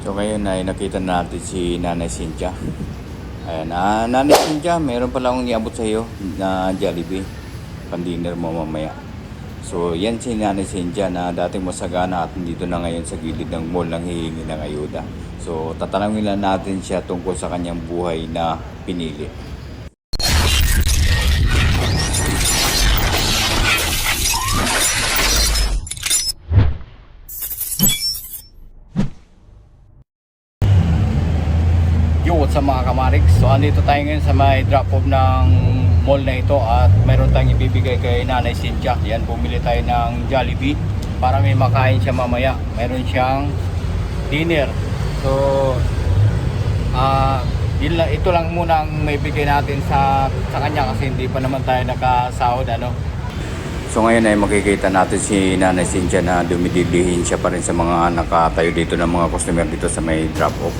So ngayon ay nakita natin si Nanay Cynthia. Ayan, ah, Nanay Cynthia, meron pala akong iabot sa iyo na Jollibee. Pan-dinner mo mamaya. So yan si Nanay Cynthia na dating masagana at dito na ngayon sa gilid ng mall nang hihingi ng ayuda. So tatanungin lang natin siya tungkol sa kanyang buhay na pinili. Kamarik? So andito tayo ngayon sa may drop off ng mall na ito at mayroon tayong ibibigay kay Nanay Cynthia. Yan, bumili tayo ng Jollibee para may makain siya mamaya. Mayroon siyang dinner. So, ah lang, ito lang muna ang may bigay natin sa sa kanya kasi hindi pa naman tayo nakasahod ano. So ngayon ay makikita natin si Nanay Cynthia na dumidilihin siya pa rin sa mga nakatayo dito ng mga customer dito sa may drop off.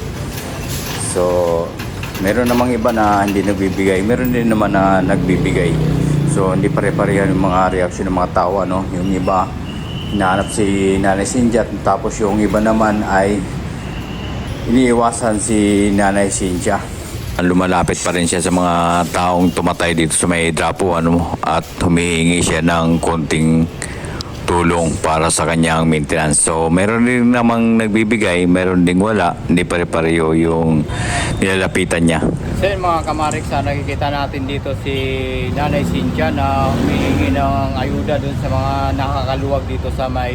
So, meron namang iba na hindi nagbibigay. Meron din naman na nagbibigay. So, hindi pare-pareho yung mga reaksyon ng mga tao. Ano? Yung iba, hinahanap si Nanay Cynthia. Tapos yung iba naman ay iniiwasan si Nanay Cynthia. Lumalapit pa rin siya sa mga taong tumatay dito sa may drapo ano, at humihingi siya ng konting tulong para sa kanyang maintenance. So, meron din namang nagbibigay, meron ding wala. Hindi pare-pareho yung nilalapitan niya. Yun mga kamarik, sa nakikita natin dito si Nanay Cynthia na humihingi ng ayuda dun sa mga nakakaluwag dito sa may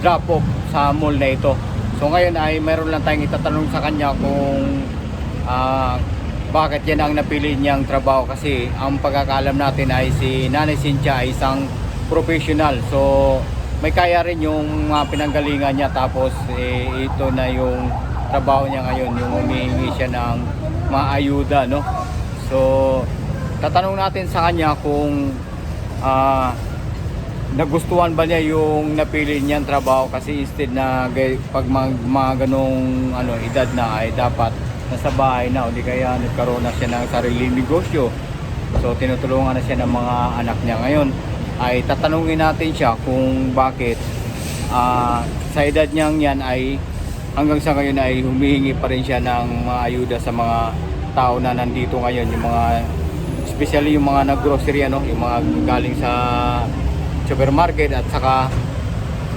drop-off sa mall na ito. So ngayon ay meron lang tayong itatanong sa kanya kung ah, bakit yan ang napili niyang trabaho kasi ang pagkakalam natin ay si Nanay Cynthia ay isang professional. So may kaya rin yung mga pinanggalingan niya. Tapos eh, ito na yung trabaho niya ngayon, yung humihingi siya ng mga ayuda, no? So tatanong natin sa kanya kung ah, nagustuhan ba niya yung napili niyang trabaho. Kasi instead na pag mga, mga ganong ano, edad na ay dapat nasa bahay na. O di kaya nagkaroon na siya ng sariling negosyo. So tinutulungan na siya ng mga anak niya ngayon ay tatanungin natin siya kung bakit ah, sa edad niyang yan ay hanggang sa ngayon ay humihingi pa rin siya ng mga ayuda sa mga tao na nandito ngayon yung mga especially yung mga nag-grocery ano, yung mga galing sa supermarket at saka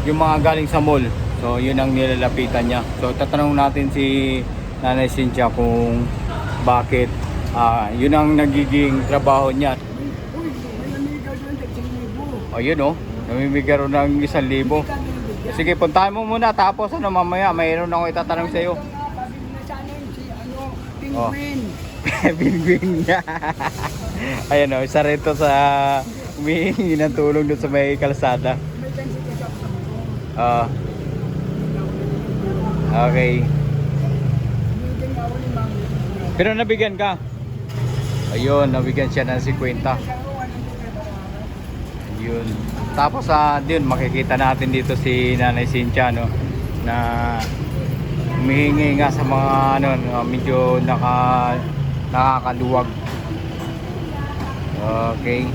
yung mga galing sa mall. So yun ang nilalapitan niya. So tatanong natin si Nanay Cynthia kung bakit ah, yun ang nagiging trabaho niya. Uy, may namigaw doon, nagsilibo. O yun oh, namimigay rin ng isang libo. Sige, puntahan mo muna tapos ano mamaya mayroon ako itatanong sa iyo. Oh. penguin. Ayan o, isa rin to sa humihingi ng tulong doon sa may kalsada. Ah. okay. Pero nabigyan ka? Ayun, nabigyan siya ng 50. Sabi ko, anong pinag-aaral? Yun. Tapos ah, yun, makikita natin dito si Nanay Cynthia, no? Na humihingi nga sa mga ano, no, medyo naka, nakakaluwag. Okay.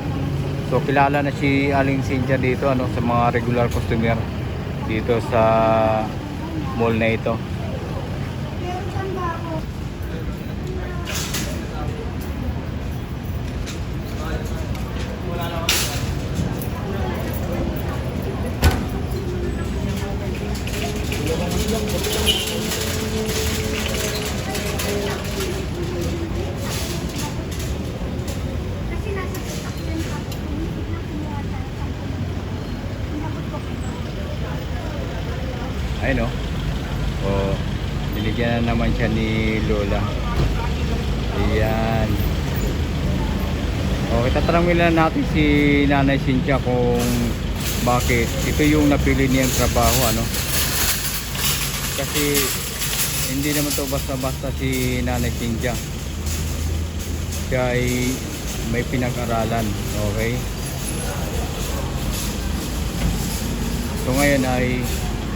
So kilala na si Aling Cynthia dito ano sa mga regular customer dito sa mall na ito. Kasi nasa sasakyan ako, hindi na kumuha tayo sa Inabot ko kay Ayun no. Oh, naman siya ni Lola. Ayan. Okay, tatanungin lang natin si Nanay Cynthia kung bakit ito yung napili niyang trabaho ano. Kasi hindi naman to basta-basta si Nanay Cynthia. Siya ay may pinag-aralan, okay? So ngayon ay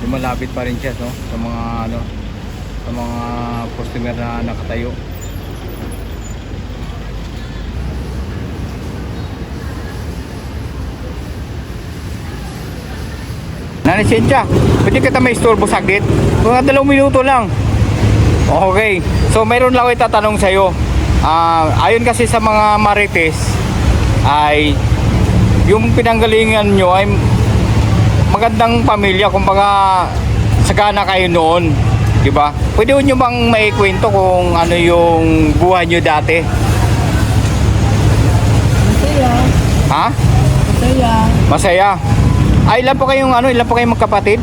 lumalapit pa rin siya no sa mga ano sa mga customer na nakatayo. Cynthia, pwede kita may istorbo saglit? Mga dalawang minuto lang. Okay. So mayroon lang ako itatanong sa iyo. Ah, ayon kasi sa mga marites ay yung pinanggalingan nyo ay magandang pamilya kumbaga sagana kayo noon, 'di ba? Pwede nyo bang maikwento kung ano yung buhay nyo dati? Masaya. Ha? Masaya. Masaya. Ay, ilan po kayong ano, ilan po kayong magkapatid?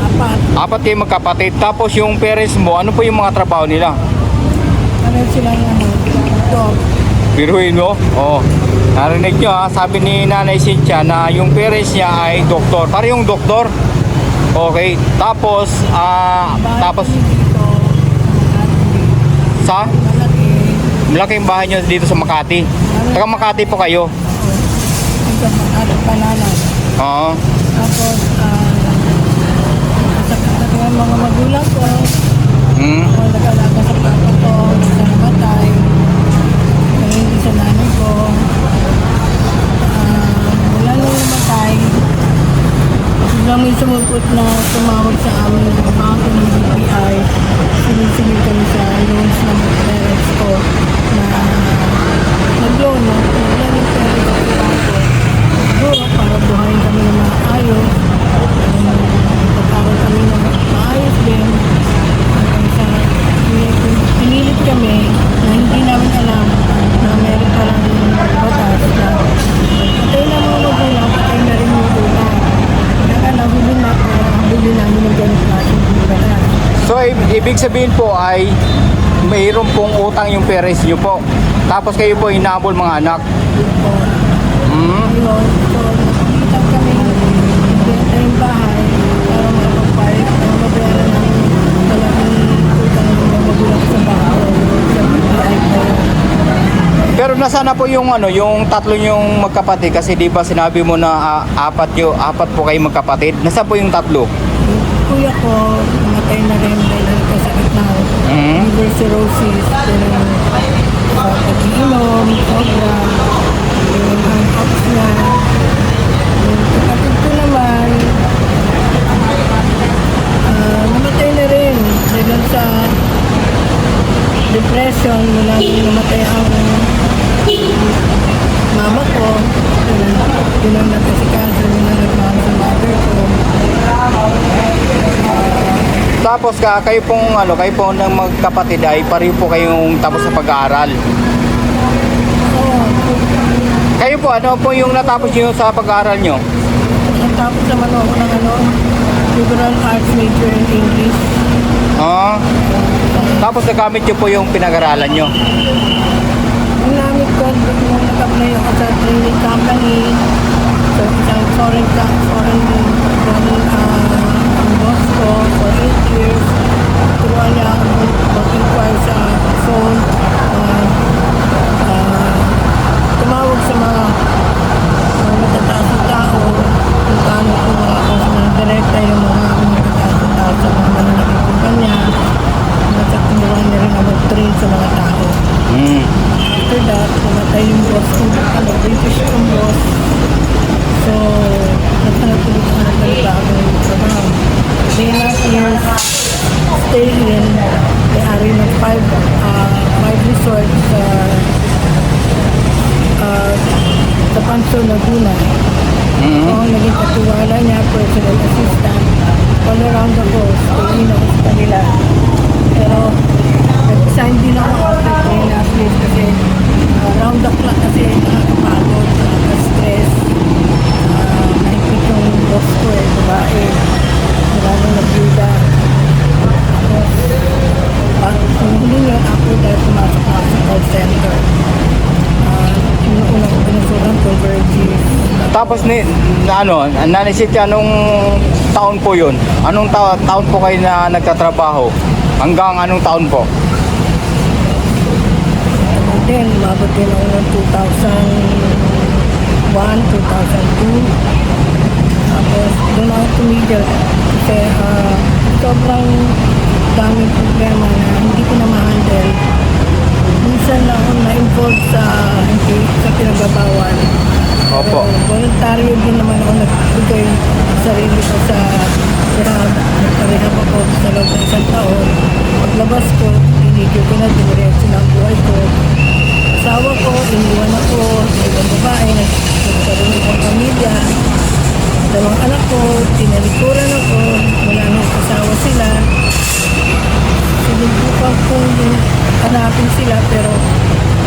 Apat. Apat kayong magkapatid. Tapos yung parents mo, ano po yung mga trabaho nila? Ano sila ano? Ito. Biruin mo? Oo. Narinig nyo ha, sabi ni Nanay Cynthia na yung parents niya ay doktor. Para yung doktor. Okay. Tapos, ah, tapos sa Malaki. malaking bahay nyo dito sa Makati. Taga Makati po kayo. Dito Makati Panalan. Oo. Tapos, ah, sa sa mga magulang ko, Hmm. ako nag-alaga sa papa ko, sa namatay, hindi sa nanay ko. Ah, wala nang namatay. Biglang may sumupot na tumawag sa amin ng bangko ng BPI. Sinisingil kami sa loans ng parents ko na nag-loan na wala ng parents ko sa bangko. Siguro para buhayin kami ng maayos. Pagkaroon kami ng maayos din. Hanggang sa pinilit kami na hindi namin alam na meron palang batas na patay na mga magulang, patay na rin yung ulang. Kaya nahuli na ako, nahuli namin ng ganun klaseng batas. So, i- ibig sabihin po ay mayroon pong utang yung parents nyo po. Tapos kayo po inabol mga anak. Hmm. Pero nasana po yung ano, yung tatlo yung magkapatid kasi 'di ba sinabi mo na ah, apat yo, apat po kayo magkapatid. Nasa po yung tatlo? Kuya ko, namatay na rin cirrhosis. Pero sa pag-iinom, sobra, yung ang ops niya. Yung kapatid ko naman, ah, namatay na rin dahil sa depression mula nung namatay ang mama ko. Yun ang nagkasikaso, yun ang nagmahal sa mother ko. Tapos ka kayo pong ano, kayo po ng magkapatid ay pareho po kayong tapos sa pag-aaral. Kayo po ano po yung natapos niyo sa pag-aaral niyo? Tapos naman ako ng ano, liberal arts major in English. Ah. Tapos nagamit niyo po yung pinag-aralan niyo. Ang namit ko, nag-apply ako sa training company, so isang foreign, ka- foreign, foreign, uh, ang boss ko for 8 years. Turuan niya ako mag-inquire sa phone, uh, uh, tumawag sa mga mga matataas na tao, kung paano ko mga customer direkta yung mga matataas na tao sa mga malalaking kumpanya. Nasa tinuruan niya rin ako mag-train sa mga tao. Hmm. After that, namatay yung boss ko, ano, British kong boss. So, naghanap ulit ako ng panibagong trabaho. Three and a half years stay in, may-ari ng five, uh, five resorts sa uh, sa Panso, Laguna. Mhm. Ako naging katiwala niya, personal assistant. All around ako, staying ako sa kanila. Pero, nag-resign din ako after three half years kasi uh, round the clock kasi nakakapagod, nakaka-stress. Uh, Naipit yung boss ko eh, babae. Maraming nagduda. Tapos, pag huli niya, after that, pumasok ako sa call center. Uh, yung una ko pinusuran, Convergys. Tapos ni na ano, nanisit ka anong taon po 'yun? Anong ta- taon po kayo na nagtatrabaho? Hanggang anong taon po? And then, umabot din ako ng 2001, 2002. Tapos, doon ako tumigil kasi ah, sobrang daming problema na hindi ko na ma-handle. Minsan na ako na-involve sa, hindi, sa pinagbabawal. Opo. Pero voluntaryo din naman ako nagbigay sarili ko sa rehab. Nagpa-rehab ako sa loob ng isang taon. paglabas ko, tinigil ko na, diniretso na ang buhay ko. Asawa ko, iniwan ako, sa ibang babae, nagkaroon ng pamilya. Dalawang anak ko, tinalikuran ako, wala nang asawa sila. Sinubukan kong hanapin sila, pero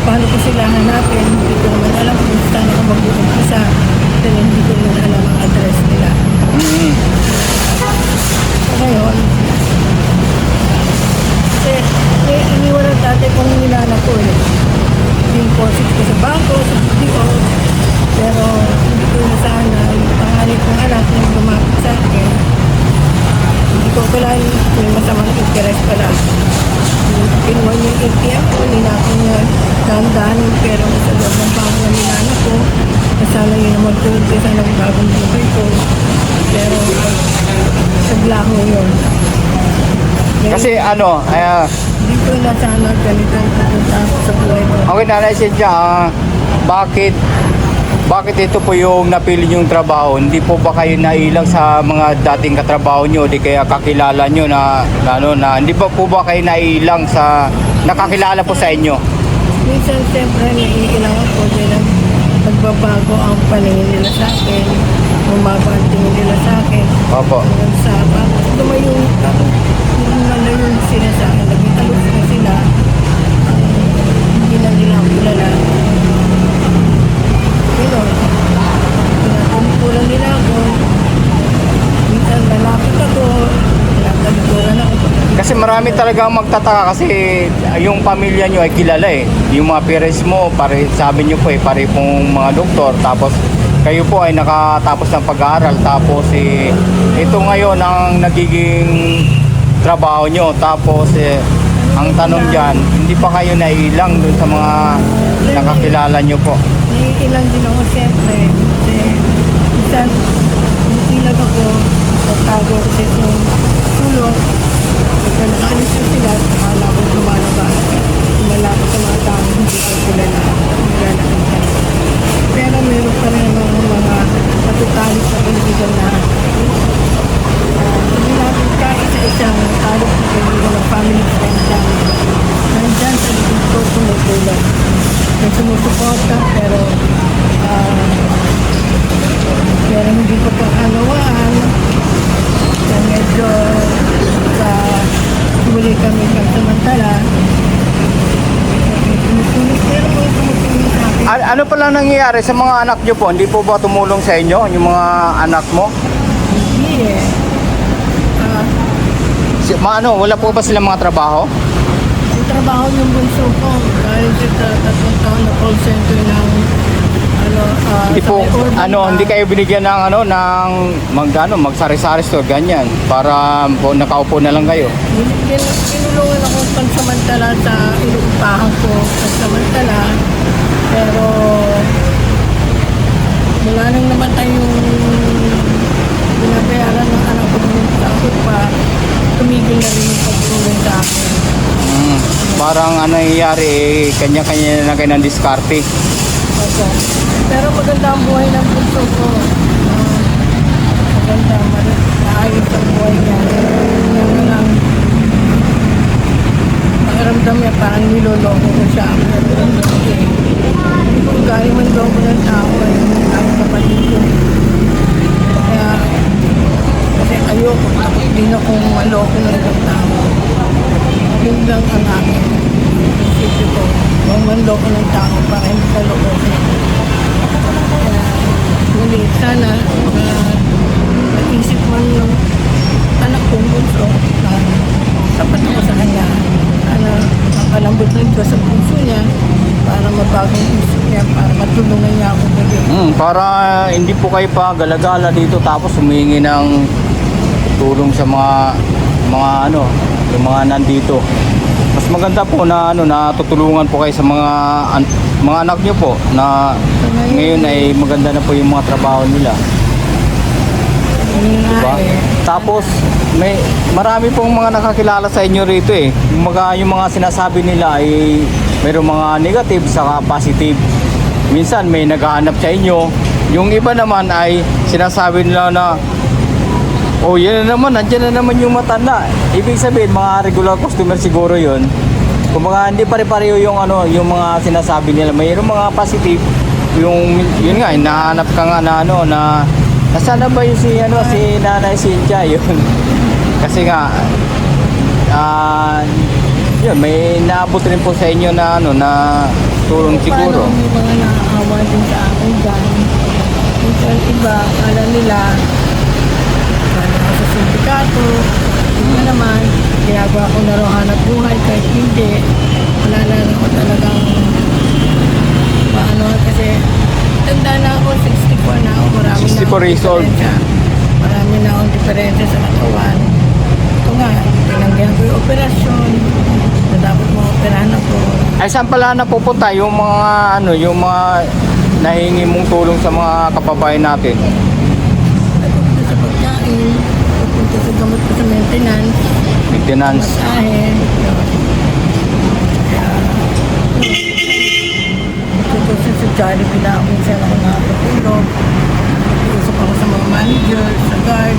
paano ko sila hanapin, hindi ko naman alam kung saan ako mag-uumpisa. Dahil hindi ko naman alam ang address nila. Mm. So, ngayon, kasi eh, iniwan ang tatay kong ninana ko eh. Deposit ko sa bangko, sa BPO. Pero hindi ko na sana yung pangalit ng anak na lumapit sa akin. Hindi ko pala yung masamang interest pala. Kinuha niya yung ATM ko, ninako niya dahan-dahan yung pera ko sa loob ng bangko ng ninana ko. Na sana yun ang magtulog ko sa bagong buhay ko. Pero sagla ko yun. Kaya Kasi ano, ah, hindi ko na sana ganito ang pupunta ako sa buhay ko. okay Nanay Cynthia, ah, bakit bakit ito po yung napili yung trabaho? Hindi po ba kayo nailang sa mga dating katrabaho nyo? Di kaya kakilala nyo na, na ano, na hindi pa po ba kayo nailang sa nakakilala po sa inyo? Minsan, siyempre, naiilang ako ang pagbabago ang paningin nila sa akin, bumaba ang tingin nila sa akin, Opo. hanggang sa lumayo, parang lumalayo sila sa akin, naging alus na sila, um, hindi na nila ako kilala. Yun, tinatulikuran nila ako, minsan lalapit ako, tinatalikuran ako, Kasi marami talaga magtataka kasi yung pamilya nyo ay kilala eh. Yung mga peers mo, pare, sabi nyo po eh, pare pong mga doktor. Tapos kayo po ay nakatapos ng pag-aaral. Tapos eh, ito ngayon ang nagiging trabaho nyo. Tapos eh, ang tanong dyan, hindi pa kayo nailang dun sa mga nakakilala nyo po. Naiilang din ako siyempre. Minsan, ilag ako, tatago ko sa yung sulong. Pagka nakaalis na sila, akala ko lumalabas. Lumalabas sa mga tao, hindi ko sila na nilalakita. Pero meron pa rin mga mga matutalik sa kaibigan na ah, hindi natin kahit sa isang talik sa kaibigan ng family friend namin. Nandyan sa likod ko tumutulong na sumusuporta pero ah, pero hindi ko pagkalawaan na medyo sa huli kami ng samantala tumutuloy pero kung tumutulong sa akin A- pala nangyayari sa mga anak nyo po? Hindi po ba tumulong sa inyo yung mga anak mo? hindi eh Ah, Si, ano, wala po ba silang mga trabaho? ang trabaho yung bunso ko dahil sa tatlong taon na call center ng ano ah, Hindi po, ano, na- hindi kayo binigyan ng ano, ng mag, ano, magsari-sari store, ganyan. Para po, nakaupo na lang kayo. Tinulungan ako pansamantala sa inuupahan ko pansamantala. Pero mula nang namatay yung binabayaran ng anak ko ng sahod pa, tumigil na rin yung pagtulong sa akin. Mm, parang ano nangyayari, eh, kanya-kanya na lang kayo ng diskarte. Opo. Pero maganda ang buhay ng puso ko. Ah, maganda, maayos ang buhay niya. Yung lang, pakiramdam niya parang niloloko ko siya. Hindi. Ko gaya man loko ng tao eh. Kapatid ko. Kaya, kasi ayoko, takot din akong maloko ng ibang tao. Yun lang ang aking isipin ko. Huwag manloko ng tao para hindi ka loko. Kaya, muli, sana uh, mag-isip man yung anak kong bunso na tapat ako sa kanya. Sana mapalambot ng Diyos ang puso niya para mabagong isip niya, para matulungan niya ako muli. Mm, para hindi po kayo pa galagala dito tapos humingi ng tulong sa mga mga ano, yung mga nandito. Mas maganda po na ano na tutulungan po kayo sa mga an- mga anak niyo po na ngayon ay maganda na po yung mga trabaho nila. Diba? eh. Tapos may marami pong mga nakakilala sa inyo rito eh. Yung mga yung mga sinasabi nila ay mayroong mga negative saka positive. Minsan may naghahanap sa inyo. Yung iba naman ay sinasabi nila na Oh, yan na naman. Nandiyan na naman yung matanda. Ibig sabihin, mga regular customer siguro yun. Kung mga hindi pare-pareho yung ano, yung mga sinasabi nila. Mayroong mga positive. Yung, yun nga, hinahanap ka nga na ano, na nasaan na ba yung si, ano, si Nanay Cynthia, yun. Kasi nga, ah, yun, may naabot rin po sa inyo na ano, na tulong siguro. Paano may mga naaawa din sa akin dyan. Minsan iba, kala nila, kala sa sindikato, ito naman, ginagawa ko na rin hanap buhay kahit hindi. Wala na ako talagang paano kasi tanda na ako, 64 na ako, marami na 64 akong years old. Marami na akong diferensya sa katawan. Ito nga, tinanggihan ko yung operasyon, na dapat mo operahan ako. Ay saan pala napupunta yung mga ano, yung mga nahingi mong tulong sa mga kababayan natin? Pupunta sa pagkain, pupunta sa gamot ko sa maintenance, Maintenance. masahe. Tutusin sa Jollibee na minsan ako nakakatulog. Usap ako sa mga manager, sa guard,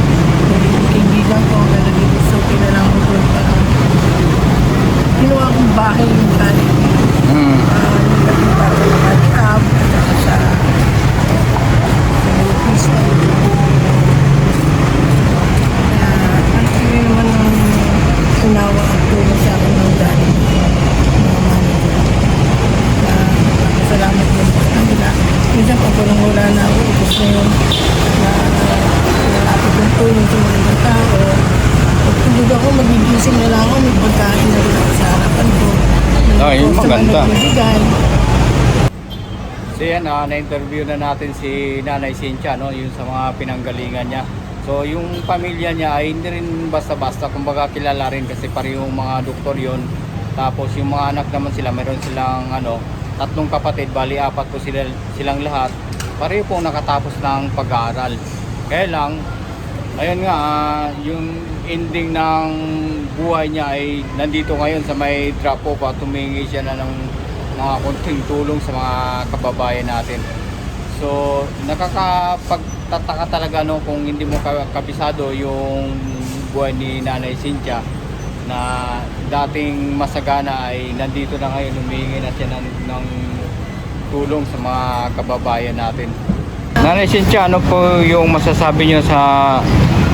kaibigan ko, nagiging soki na lang ako doon para ginawa kong bahay yung Jollibee. Hmm. Ah, nilagay para sa catch up, at saka sa sa office na kaya ang sino naman ang unawa at tulong sa akin ng dati mga manager. Kaya salamat din po sa kanila. Minsan pag walang wala na ako, ubos na yun na nalapit ng tulong sa mga ibang tao. Pag tulog ako, magigising na lang ako, may pagkain na rin ako sa harapan ko. May Ah, yun customer maganda. nagbibigay. Na-interview na natin si Nanay Cynthia, no, yung sa mga pinanggalingan niya. So yung pamilya niya ay hindi rin basta-basta, kumbaga kilala rin kasi parehong mga doktor yon. Tapos yung mga anak naman sila, meron silang ano, tatlong kapatid, bali apat po sila, silang lahat. Pareho pong nakatapos ng pag-aaral. Kaya lang, ayun nga, yung ending ng buhay niya ay nandito ngayon sa may drop-off at tumingi siya na ng mga konting tulong sa mga kababayan natin. So, nakakapagtataka talaga no kung hindi mo ka- kabisado yung buhay ni Nanay Cynthia na dating masagana ay nandito na ngayon humihingi na siya ng, ng tulong sa mga kababayan natin. Nanay Cynthia, ano po yung masasabi niyo sa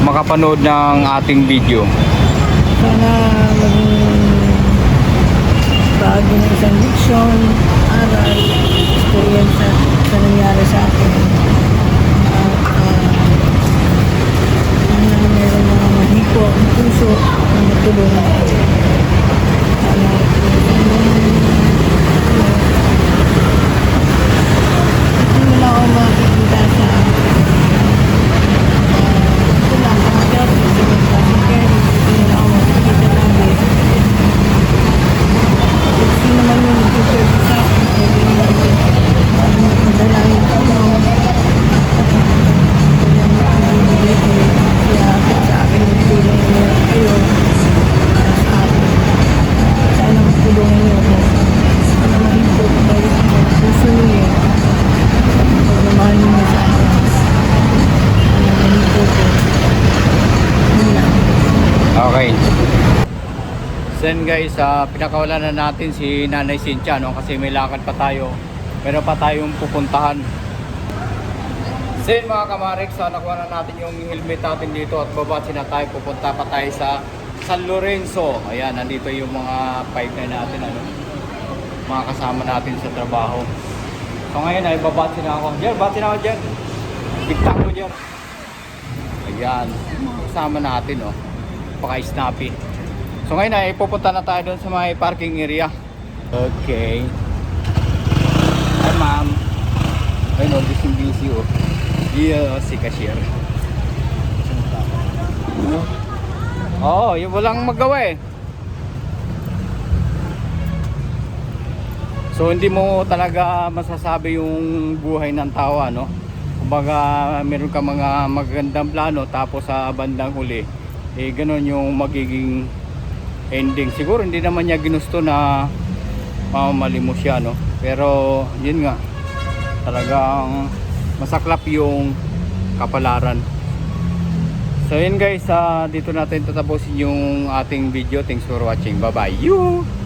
makapanood ng ating video? Sana maging bago ng isang leksyon, aral, experience sa, sa nangyari sa akin. At uh, sana meron mga mahiko ang puso na matulungan ako. Pinakawalan na natin si Nanay Cynthia no kasi may lakad pa tayo. Meron pa tayong pupuntahan. Then mga kamarik, sa nakuha na natin yung helmet natin dito at babatsi na tayo. Pupunta pa tayo sa San Lorenzo. Ayan, nandito yung mga na natin. Ano, mga kasama natin sa trabaho. So ngayon ay babatsi na ako. Jer, batsi na ako Jer. Bigtang ko Jer. Ayan, kasama natin oh. Paka-snappy. So ngayon ay pupunta na tayo doon sa may parking area. Okay. Hi ma'am. Ay no, busy busy oh. Yeah, si cashier. Oo, oh, yung walang magawa eh. So hindi mo talaga masasabi yung buhay ng tao ano. Kumbaga meron ka mga magagandang plano tapos sa bandang huli eh ganun yung magiging ending. Siguro hindi naman niya ginusto na mamamali mo siya no. Pero yun nga talagang masaklap yung kapalaran. So yun guys, ah, dito natin tatapusin yung ating video. Thanks for watching. Bye bye. You!